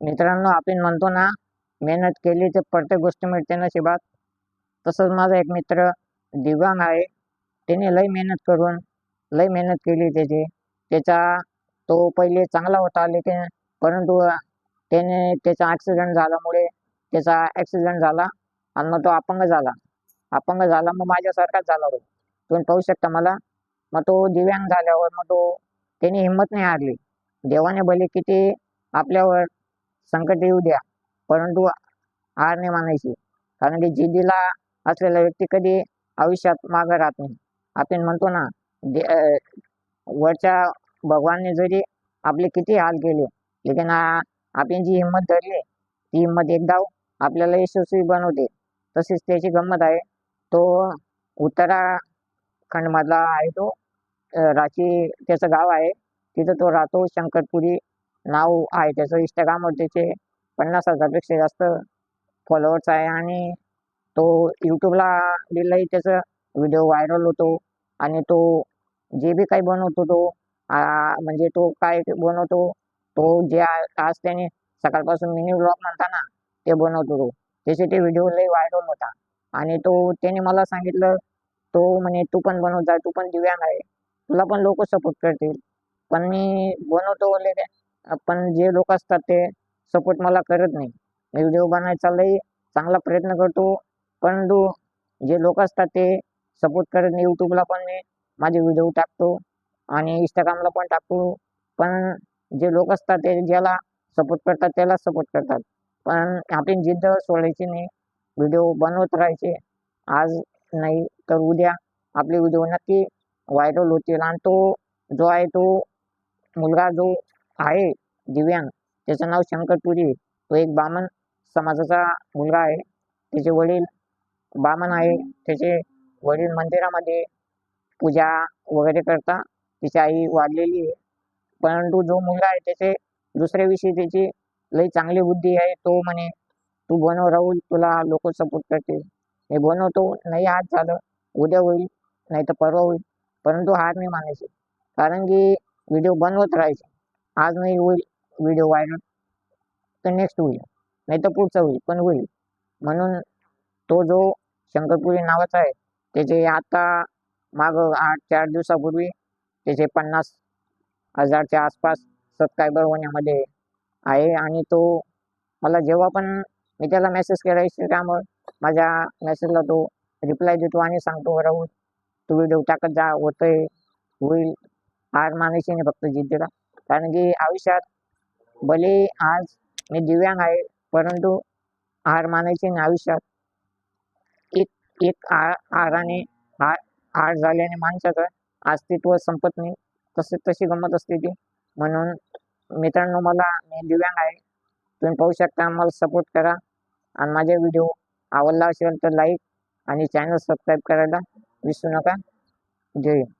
मित्रांनो आपण म्हणतो ना मेहनत केली तर प्रत्येक गोष्ट मिळते नशिबात. तसंच माझा एक मित्र दिव्यांग आहे. त्याने लई मेहनत करून लई मेहनत केली त्याची. त्याचा तो पहिले चांगला होता लेकिन परंतु त्याने त्याचा ॲक्सिडेंट झाल्यामुळे त्याचा ॲक्सिडेंट झाला आणि मग तो अपंग झाला. अपंग झाला मग माझ्यासारखाच झाला तो. तुम्ही पाहू शकता मला. मग तो दिव्यांग झाल्यावर मग तो त्याने हिंमत नाही हारली. देवाने भले किती आपल्यावर संकट येऊ द्या. परंतु हार नाही मानायची. कारण की जिद्दीला असलेला व्यक्ती कधी आयुष्यात मागं राहत नाही. आपण म्हणतो ना वरच्या भगवानने जरी आपले किती हाल केले लेकिन आपण जी हिंमत धरली ती हिंमत एकदा आपल्याला यशस्वी बनवते. तसेच त्याची गंमत आहे. तो उत्तराखंडमधला आहे तो राची रांची त्याचं गाव आहे. तिथं तो राहतो शंकरपुरी नाव आहे त्याचं इंस्टाग्रामवर त्याचे पन्नास हजारपेक्षा जास्त फॉलोअर्स आहे आणि तो यूट्यूबला बिलही त्याचं व्हिडिओ व्हायरल होतो आणि तो जे बी काही बनवतो तो म्हणजे तो काय बनवतो तो जे आज त्याने सकाळपासून मिनी ब्लॉग म्हणता ना ते बनवतो तो. त्याचे ते व्हिडिओ लई व्हायरल होता. आणि तो त्याने मला सांगितलं तो म्हणे तू पण बनवत जा तू पण दिव्यांग आहे. तुला पण लोक सपोर्ट करतील. पण मी बनवतो पण जे लोक असतात ते सपोर्ट मला करत नाही. मी व्हिडिओ बनायचा लई चांगला प्रयत्न करतो. परंतु जे लोक असतात ते सपोर्ट करत नाही. यूट्यूबला पण मी माझे व्हिडिओ टाकतो आणि इंस्टाग्रामला पण टाकतो. पण जे लोक असतात ते ज्याला सपोर्ट करतात त्याला सपोर्ट करतात. पण आपण जिद्द सोडायची नाही. व्हिडिओ बनवत राहायचे. आज नाही तर उद्या आपले व्हिडिओ नक्की व्हायरल होतील. आणि तो जो आहे तो मुलगा जो आहे दिव्यांग. त्याचं नाव शंकरपुरी तो एक बामण समाजाचा मुलगा आहे. त्याचे वडील बामण आहे. त्याचे वडील मंदिरामध्ये पूजा वगैरे करता. तिची आई वाढलेली आहे. परंतु जो मुलगा आहे त्याचे दुसऱ्या विषयी त्याची लई चांगली बुद्धी आहे. तो म्हणे तू बनव राहुल तुला लोक सपोर्ट करतील. मी बनवतो. नाही आज झालं. उद्या होईल. नाही तर परवा होईल. परंतु हार नाही मानायची. कारण की व्हिडिओ बनवत राहायचे. आज नाही होईल. व्हिडिओ व्हायरल तर नेक्स्ट होईल. नाही तर पुढचा होईल पण होईल. म्हणून तो जो शंकरपुरी नावाचा आहे त्याचे आता माग आठ चार दिवसापूर्वी त्याचे पन्नास हजारच्या आसपास सबस्क्रायबर होण्यामध्ये आहे. आणि तो मला जेव्हा पण मी त्याला मेसेज केला इंस्टाग्रामवर माझ्या मेसेजला तो रिप्लाय देतो आणि सांगतो राहून तू व्हिडिओ टाकत जा होतंय होईल. हार मानायची नाही फक्त जिद्दीला. कारण की आयुष्यात भले आज मी दिव्यांग आहे परंतु हार मानायची नाही आयुष्यात. एक एक आ हाराने हार हार झाल्याने माणसाचं अस्तित्व संपत नाही. तसे तशी गंमत असते ती. म्हणून मित्रांनो मला मी दिव्यांग आहे. तुम्ही पाहू शकता मला सपोर्ट करा. आणि माझा व्हिडिओ आवडला असेल तर लाईक आणि चॅनल सबस्क्राईब करायला विसरू नका. जय हिंद.